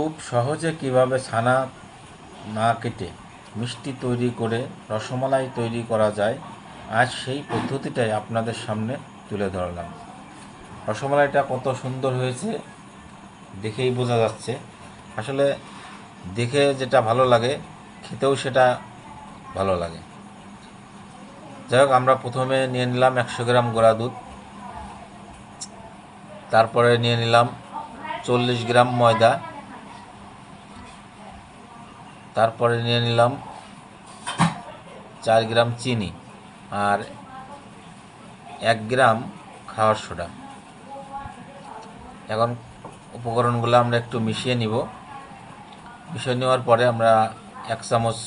খুব সহজে কীভাবে ছানা না কেটে মিষ্টি তৈরি করে রসমালাই তৈরি করা যায়, আজ সেই পদ্ধতিটাই আপনাদের সামনে তুলে ধরলাম। রসমালাইটা কত সুন্দর হয়েছে দেখেই বোঝা যাচ্ছে। আসলে দেখে যেটা ভালো লাগে, খেতেও সেটা ভালো লাগে। যাই হোক, আমরা প্রথমে নিয়ে নিলাম একশো গ্রাম গোড়া দুধ। তারপরে নিয়ে নিলাম চল্লিশ গ্রাম ময়দা। তারপরে নিয়ে নিলাম চার গ্রাম চিনি আর এক গ্রাম খাওয়ার সোডা। এখন উপকরণগুলো আমরা একটু মিশিয়ে নিব। মিশিয়ে নেওয়ার পরে আমরা এক চামচ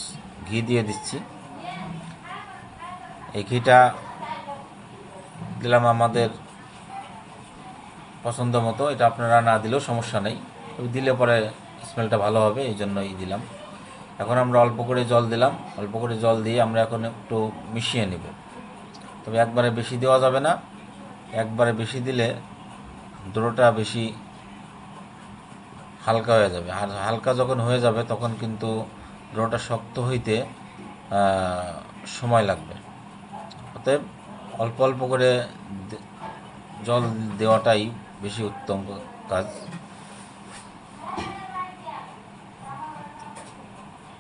ঘি দিয়ে দিচ্ছি। এই ঘিটা দিলাম আমাদের পছন্দ মতো। এটা আপনারা না দিলেও সমস্যা নেই। দিলে পরে স্মেলটা ভালো হবে, এই জন্যই দিলাম। এখন আমরা অল্প করে জল দিলাম। অল্প করে জল দিয়ে আমরা এখন একটু মিশিয়ে নেব। তবে একবারে বেশি দেওয়া যাবে না। একবারে বেশি দিলে ডোটা বেশি হালকা হয়ে যাবে। আর হালকা যখন হয়ে যাবে, তখন কিন্তু ডোটা শক্ত হইতে সময় লাগবে। অতএব অল্প অল্প করে জল দেওয়াটাই বেশি উত্তম কাজ।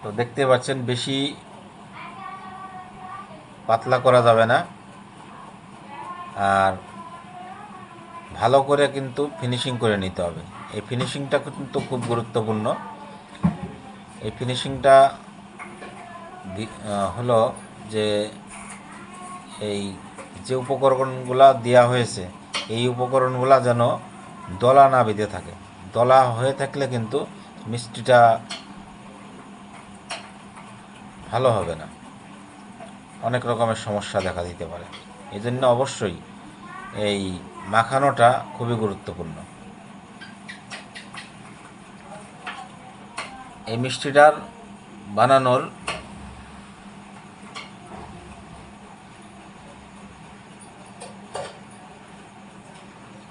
তো দেখতে পাচ্ছেন বেশি পাতলা করা যাবে না। আর ভালো করে কিন্তু ফিনিশিং করে নিতে হবে। এই ফিনিশিংটা কিন্তু খুব গুরুত্বপূর্ণ। এই ফিনিশিংটা হলো যে এই যে উপকরণগুলা দেওয়া হয়েছে, এই উপকরণগুলা যেন দলা না বেঁধে থাকে। দলা হয়ে থাকলে কিন্তু মিষ্টিটা ভালো হবে না। অনেক রকমের সমস্যা দেখা দিতে পারে। এই জন্য অবশ্যই এই মাখানোটা খুবই গুরুত্বপূর্ণ। এই মিষ্টিটার বানানোর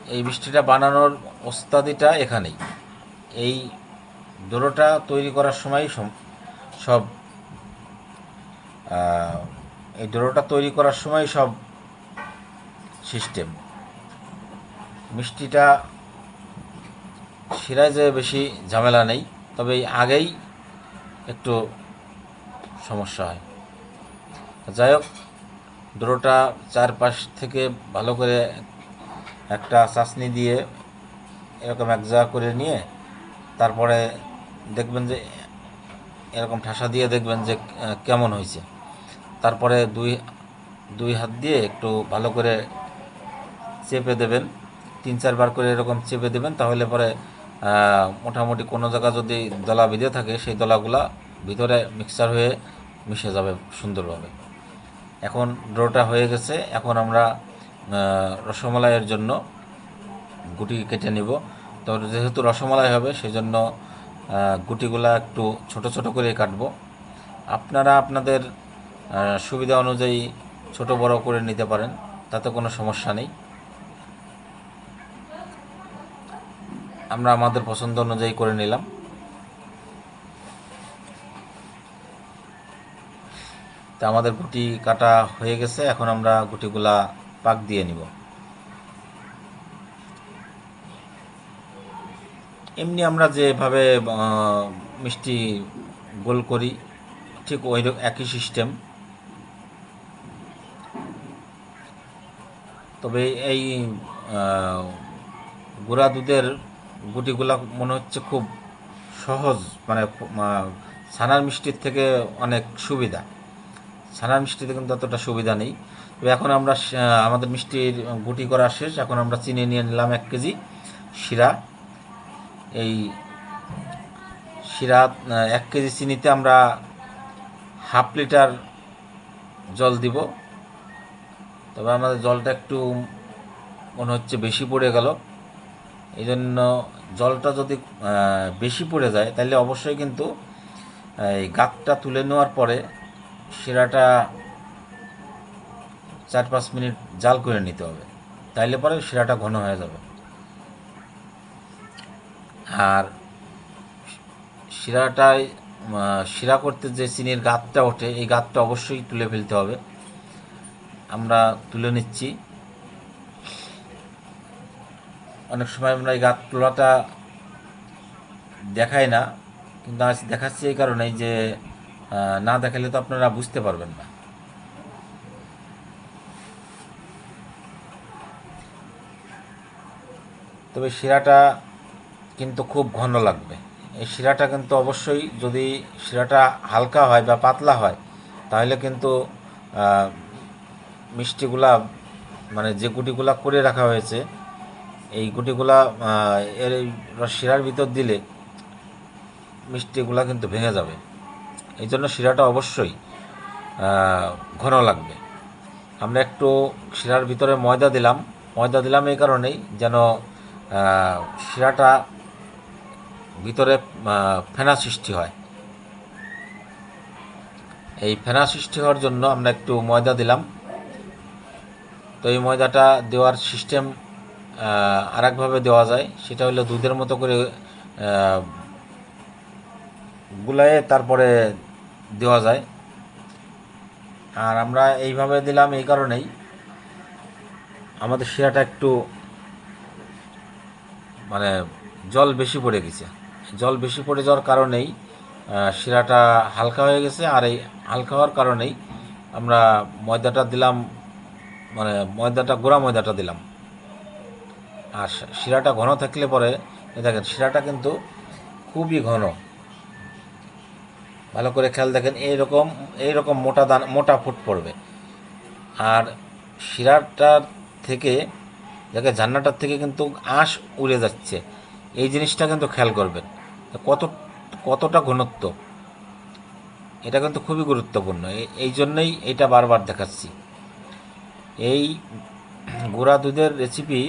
এই মিষ্টিটা বানানোর ওস্তাদিটা এখানেই। এই ডোরোটা তৈরি করার সময় সম- সব এই ডোরোটা তৈরি করার সময় সব সিস্টেম। মিষ্টিটা শিরায় যে বেশি ঝামেলা নেই, তবে আগেই একটু সমস্যা হয়। যাই হোক, ডোরোটা চারপাশ থেকে ভালো করে একটা চাশনি দিয়ে এরকম এক জায়গা করে নিয়ে তারপরে দেখবেন যে এরকম ঠাসা দিয়ে দেখবেন যে কেমন হয়েছে। তারপরে দুই দুই হাত দিয়ে একটু ভালো করে চেপে দেবেন। তিন চারবার করে এরকম চেপে দেবেন, তাহলে পরে মোটামুটি কোনো জায়গা যদি দলা বেঁধে থাকে, সেই দলাগুলা ভিতরে মিক্সার হয়ে মিশে যাবে সুন্দরভাবে। এখন ডোটা হয়ে গেছে। এখন আমরা রসমালাইয়ের জন্য গুটি কেটে নিব। তো যেহেতু রসমালাই হবে সেই জন্য গুটিগুলা একটু ছোট ছোট করে কাটবো। আপনারা আপনাদের সুবিধা অনুযায়ী ছোট বড় করে নিতে পারেন, তাতে কোনো সমস্যা নেই। আমরা আমাদের পছন্দ অনুযায়ী করে নিলাম। তা আমাদের গুটি কাটা হয়ে গেছে, এখন আমরা গুটিগুলা পাক দিয়ে নিব। এমনি আমরা যেভাবে মিষ্টি গোল করি, ঠিক ওই একই সিস্টেম। তবে এই গুঁড়া দুধের গুটিগুলা মনে হচ্ছে খুব সহজ মানে ছানার মিষ্টির থেকে অনেক সুবিধা। ছানার মিষ্টিতে কিন্তু অতটা সুবিধা নেই। তবে এখন আমরা আমাদের মিষ্টির গুটি করা শেষ। এখন আমরা চিনি নিয়ে নিলাম এক কেজি শিরা। এই শিরা এক কেজি চিনিতে আমরা হাফ লিটার জল দিব। তবে আমাদের জলটা একটু মনে হচ্ছে বেশি পড়ে গেল। এই জন্য জলটা যদি বেশি পড়ে যায় তাহলে অবশ্যই কিন্তু এই গাতটা তুলে নেওয়ার পরে শিরাটা চার পাঁচ মিনিট জাল করে নিতে হবে। তাইলে পরে শিরাটা ঘন হয়ে যাবে। আর শিরাটায় শিরা করতে যে চিনির গাতটা ওঠে, এই গাতটা অবশ্যই তুলে ফেলতে হবে। আমরা তুলে নিচ্ছি। অনেক সময় আমরা এই গাত তোলাটা দেখাই না, কিন্তু আজ দেখাচ্ছি এই কারণেই যে না দেখালে তো আপনারা বুঝতে পারবেন না। তবে শিরাটা কিন্তু খুব ঘন লাগবে। এই শিরাটা কিন্তু অবশ্যই যদি শিরাটা হালকা হয় বা পাতলা হয়, তাহলে কিন্তু মিষ্টিগুলা মানে যে গুটিগুলা করে রাখা হয়েছে, এই গুটিগুলা এর শিরার ভিতর দিলে মিষ্টিগুলা কিন্তু ভেঙে যাবে। এই জন্য শিরাটা অবশ্যই ঘন লাগবে। আমরা একটু শিরার ভিতরে ময়দা দিলাম। ময়দা দিলাম এই কারণেই যেন শিরাটা ভিতরে ফেনা সৃষ্টি হয়। এই ফেনা সৃষ্টি হওয়ার জন্য আমরা একটু ময়দা দিলাম। তো এই ময়দাটা দেওয়ার সিস্টেম আরেকভাবে দেওয়া যায়। সেটা হলো দুধের মতো করে গুলায়ে তারপরে দেওয়া যায়। আর আমরা এইভাবে দিলাম এই কারণেই। আমাদের শিরাটা একটু মানে জল বেশি পড়ে গেছে। জল বেশি পড়ে যাওয়ার কারণেই শিরাটা হালকা হয়ে গেছে। আর এই হালকা হওয়ার কারণেই আমরা ময়দাটা দিলাম মানে ময়দাটা, গোড়া ময়দাটা দিলাম। আর শিরাটা ঘন থাকলে পরে দেখেন, শিরাটা কিন্তু খুবই ঘন। ভালো করে খেয়াল দেখেন, এইরকম এইরকম মোটা দান, মোটা ফুট পড়বে। আর শিরাটার থেকে দেখে ঝান্নাটার থেকে কিন্তু আঁশ উড়ে যাচ্ছে। এই জিনিসটা কিন্তু খেয়াল করবেন কত, কতটা ঘনত্ব। এটা কিন্তু খুবই গুরুত্বপূর্ণ। এই জন্যই এটা বারবার দেখাচ্ছি। এই গুঁড়া দুধের রেসিপি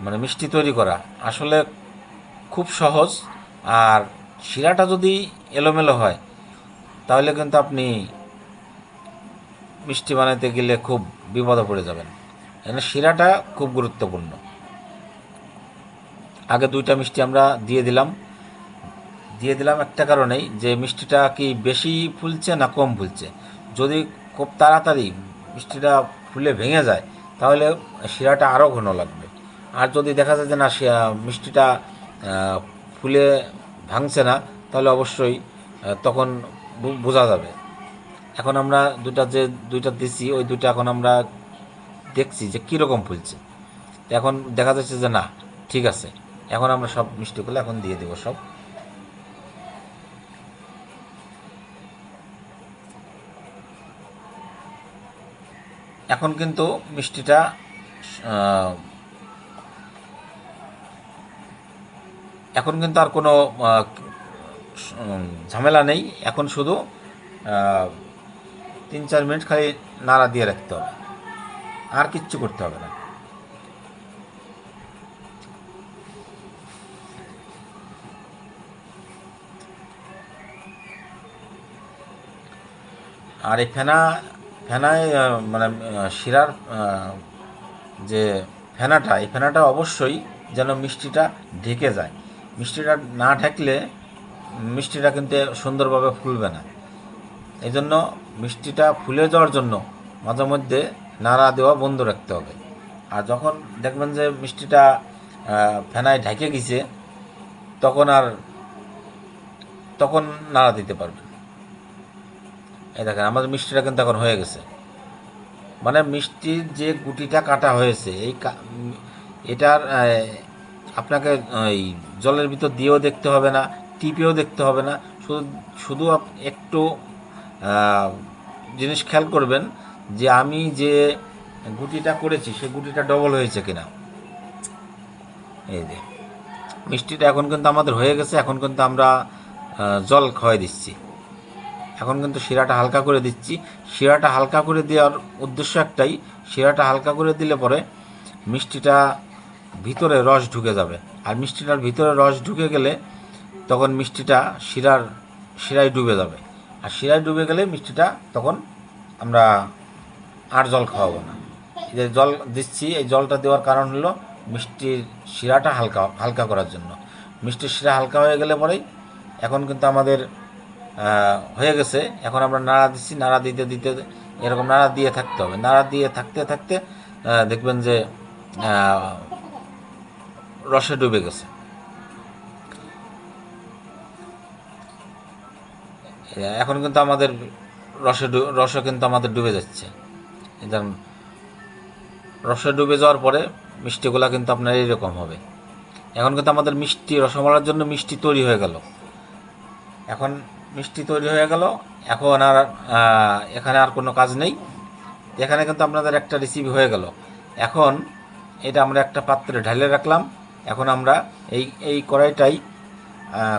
মানে মিষ্টি তৈরি করা আসলে খুব সহজ। আর শিরাটা যদি এলোমেলো হয়, তাহলে কিন্তু আপনি মিষ্টি বানাতে গেলে খুব বিপদে পড়ে যাবেন। এখানে শিরাটা খুব গুরুত্বপূর্ণ। আগে দুইটা মিষ্টি আমরা দিয়ে দিলাম। দিয়ে দিলাম একটা কারণেই যে মিষ্টিটা কি বেশি ফুলছে না কম ফুলছে। যদি খুব তাড়াতাড়ি মিষ্টিটা ফুলে ভেঙে যায়, তাহলে শিরাটা আরও ঘন লাগবে। আর যদি দেখা যায় যে না মিষ্টিটা ফুলে ভাঙছে না, তাহলে অবশ্যই তখন বোঝা যাবে। এখন আমরা দুটা যে, দুইটা দিছি, ওই দুইটা এখন আমরা দেখছি যে কীরকম ফুলছে। এখন দেখা যাচ্ছে যে না, ঠিক আছে। এখন আমরা সব মিষ্টিগুলো এখন দিয়ে দেবো সব। এখন কিন্তু মিষ্টিটা এখন কিন্তু আর কোনো ঝামেলা নেই। এখন শুধু তিন চার মিনিট খালি নাড়া দিয়ে রাখতে হবে। আর কিচ্ছু করতে হবে না। আর এই ফেনা ফেনায় মানে শিরার যে ফেনাটা, এই ফেনাটা অবশ্যই যেন মিষ্টিটা ঢেকে যায়। মিষ্টিটা না ঢাকলে মিষ্টিটা কিন্তু সুন্দরভাবে ফুলবে না। এই জন্য মিষ্টিটা ফুলে যাওয়ার জন্য মাঝে মধ্যে নাড়া দেওয়া বন্ধ রাখতে হবে। আর যখন দেখবেন যে মিষ্টিটা ফেনায় ঢেকে গেছে, তখন আর, তখন নাড়া দিতে পারবেন এই দেখেন, আমাদের মিষ্টিটা কিন্তু এখন হয়ে গেছে। মানে মিষ্টির যে গুটিটা কাটা হয়েছে, এই এটার আপনাকে ওই জলের ভিতর দিয়েও দেখতে হবে না, টিপেও দেখতে হবে না। শুধু শুধু একটু জিনিস খেয়াল করবেন যে আমি যে গুটিটা করেছি, সে গুটিটা ডবল হয়েছে কিনা। এই যে, মিষ্টিটা এখন কিন্তু আমাদের হয়ে গেছে, এখন কিন্তু আমরা জল খাওয়াই দিচ্ছি। এখন কিন্তু শিরাটা হালকা করে দিচ্ছি। শিরাটা হালকা করে দেওয়ার উদ্দেশ্য একটাই, শিরাটা হালকা করে দিলে পরে মিষ্টিটা ভিতরে রস ঢুকে যাবে। আর মিষ্টিটার ভিতরে রস ঢুকে গেলে তখন মিষ্টিটা শিরার, শিরায় ডুবে যাবে। আর শিরায় ডুবে গেলে মিষ্টিটা তখন আমরা আর জল খাওয়াবো না। এই যে জল দিচ্ছি, এই জলটা দেওয়ার কারণ হলো মিষ্টির শিরাটা হালকা হালকা করার জন্য। মিষ্টির শিরা হালকা হয়ে গেলে পরেই এখন কিন্তু আমাদের হয়ে গেছে। এখন আমরা নাড়া দিচ্ছি নাড়া দিতে দিতে এরকম নাড়া দিয়ে থাকতে হবে। নাড়া দিয়ে থাকতে থাকতে দেখবেন যে রসে ডুবে গেছে। এখন কিন্তু আমাদের রসে ডু- রসে কিন্তু আমাদের ডুবে যাচ্ছে। রসে ডুবে যাওয়ার পরে মিষ্টিগুলা কিন্তু আপনার এইরকম হবে। এখন কিন্তু আমাদের মিষ্টি, রসমালার জন্য মিষ্টি তৈরি হয়ে গেল। এখন মিষ্টি তৈরি হয়ে গেল। এখন আর এখানে আর কোনো কাজ নেই। এখানে কিন্তু আপনাদের একটা রেসিপি হয়ে গেল। এখন এটা আমরা একটা পাত্রে ঢালে রাখলাম। এখন আমরা এই এই কড়াইটাই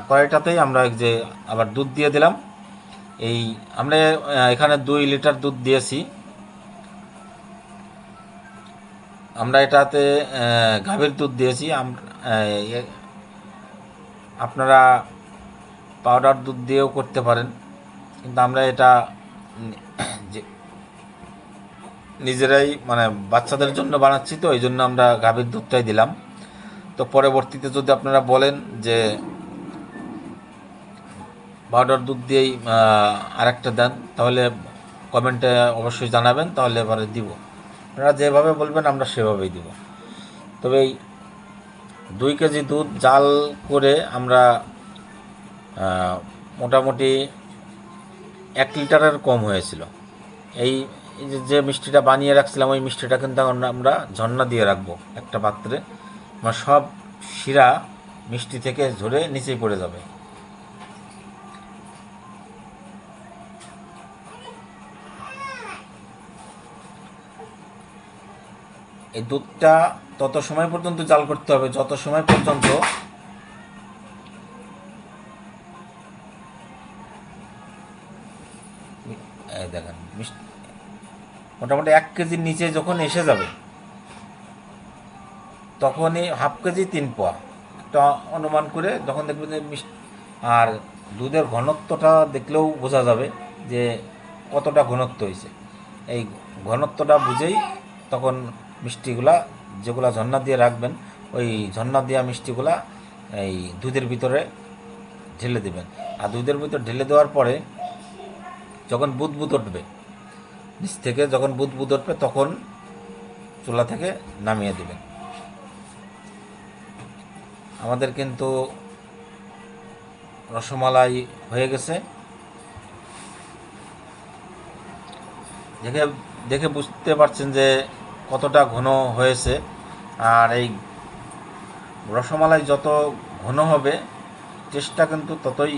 কড়াইটাতেই আমরা যে আবার দুধ দিয়ে দিলাম। এই আমরা এখানে দুই লিটার দুধ দিয়েছি। আমরা এটাতে গাভীর দুধ দিয়েছি। আপনারা পাউডার দুধ দিয়েও করতে পারেন। কিন্তু আমরা এটা যে নিজেরাই মানে বাচ্চাদের জন্য বানাচ্ছি তো, এই জন্য আমরা গাভীর দুধটাই দিলাম। তো পরবর্তীতে যদি আপনারা বলেন যে পাউডার দুধ দিয়েই আরেকটা দেন, তাহলে কমেন্টে অবশ্যই জানাবেন, তাহলে এবারে দিব। আপনারা যেভাবে বলবেন, আমরা সেভাবেই দিব। তবে এই দুই কেজি দুধ জাল করে আমরা মোটামুটি এক লিটারের কম হয়েছিল। এই যে- মিষ্টিটা বানিয়ে রাখছিলাম, ওই মিষ্টিটা কিন্তু আমরা ঝর্ণা দিয়ে রাখব একটা পাত্রে। আমার সব শিরা মিষ্টি থেকে ঝরে নিচেই পড়ে যাবে। এই দুধটা তত সময় পর্যন্ত জাল করতে হবে, যত সময় পর্যন্ত দেখেন মোটামুটি এক কেজির নিচে যখন এসে যাবে, তখনই হাফ কেজি তিন পোয়া। একটা অনুমান করে যখন দেখবেন যে আর দুধের ঘনত্বটা দেখলেও বোঝা যাবে যে কতটা ঘনত্ব হয়েছে। এই ঘনত্বটা বুঝেই তখন মিষ্টিগুলা যেগুলা ঝর্ণা দিয়ে রাখবেন, ওই ঝর্ণা দেওয়া মিষ্টিগুলা এই দুধের ভিতরে ঢেলে দেবেন। আর দুধের ভিতরে ঢেলে দেওয়ার পরে যখন বুদ বুদ উঠবে, নিচ থেকে যখন বুদ বুদ উঠবে, তখন চুলা থেকে নামিয়ে দেবেন। আমাদের কিন্তু রসমালাই হয়ে গেছে। দেখে দেখে বুঝতে পারছেন যে কতটা ঘন হয়েছে। আর এই রসমালাই যত ঘন হবে চেষ্টা কিন্তু ততই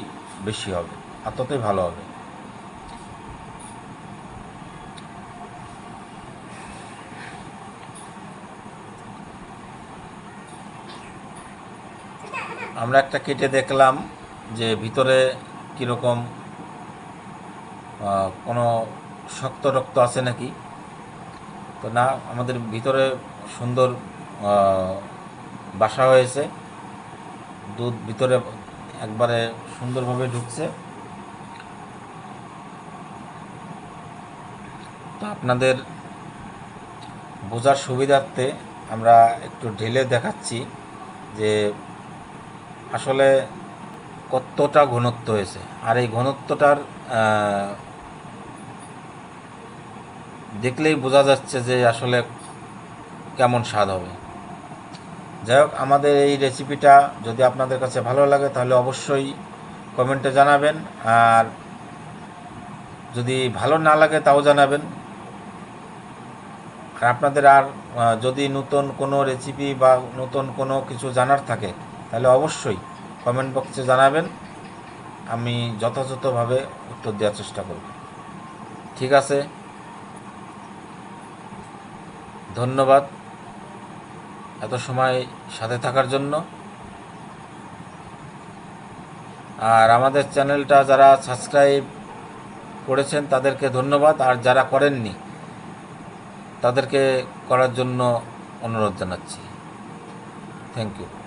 বেশি হবে, আর ততই ভালো হবে। আমরা একটা কেটে দেখলাম যে ভিতরে কীরকম কোনো শক্ত রক্ত আছে নাকি? তো না, আমাদের ভিতরে সুন্দর বাসা হয়েছে। দুধ ভিতরে একবারে সুন্দরভাবে ঢুকছে। তো আপনাদের বোঝার সুবিধার্থে আমরা একটু ঢেলে দেখাচ্ছি যে আসলে কতটা ঘনত্ব হয়েছে? আর এই ঘনত্বটার দেখলেই বোঝা যাচ্ছে যে আসলে কেমন স্বাদ হবে। যাই হোক, আমাদের এই রেসিপিটা যদি আপনাদের কাছে ভালো লাগে, তাহলে অবশ্যই কমেন্টে জানাবেন। আর যদি ভালো না লাগে, তাও জানাবেন। আর আপনাদের আর যদি নতুন কোনো রেসিপি বা নতুন কোনো কিছু জানার থাকে তাহলে অবশ্যই কমেন্ট বক্সে জানাবেন। আমি যথাযথভাবে উত্তর দেওয়ার চেষ্টা করব। ঠিক আছে? ধন্যবাদ এত সময় সাথে থাকার জন্য। আর আমাদের চ্যানেলটা যারা সাবস্ক্রাইব করেছেন, তাদেরকে ধন্যবাদ। আর যারা করেননি, তাদেরকে করার জন্য অনুরোধ জানাচ্ছি। Thank you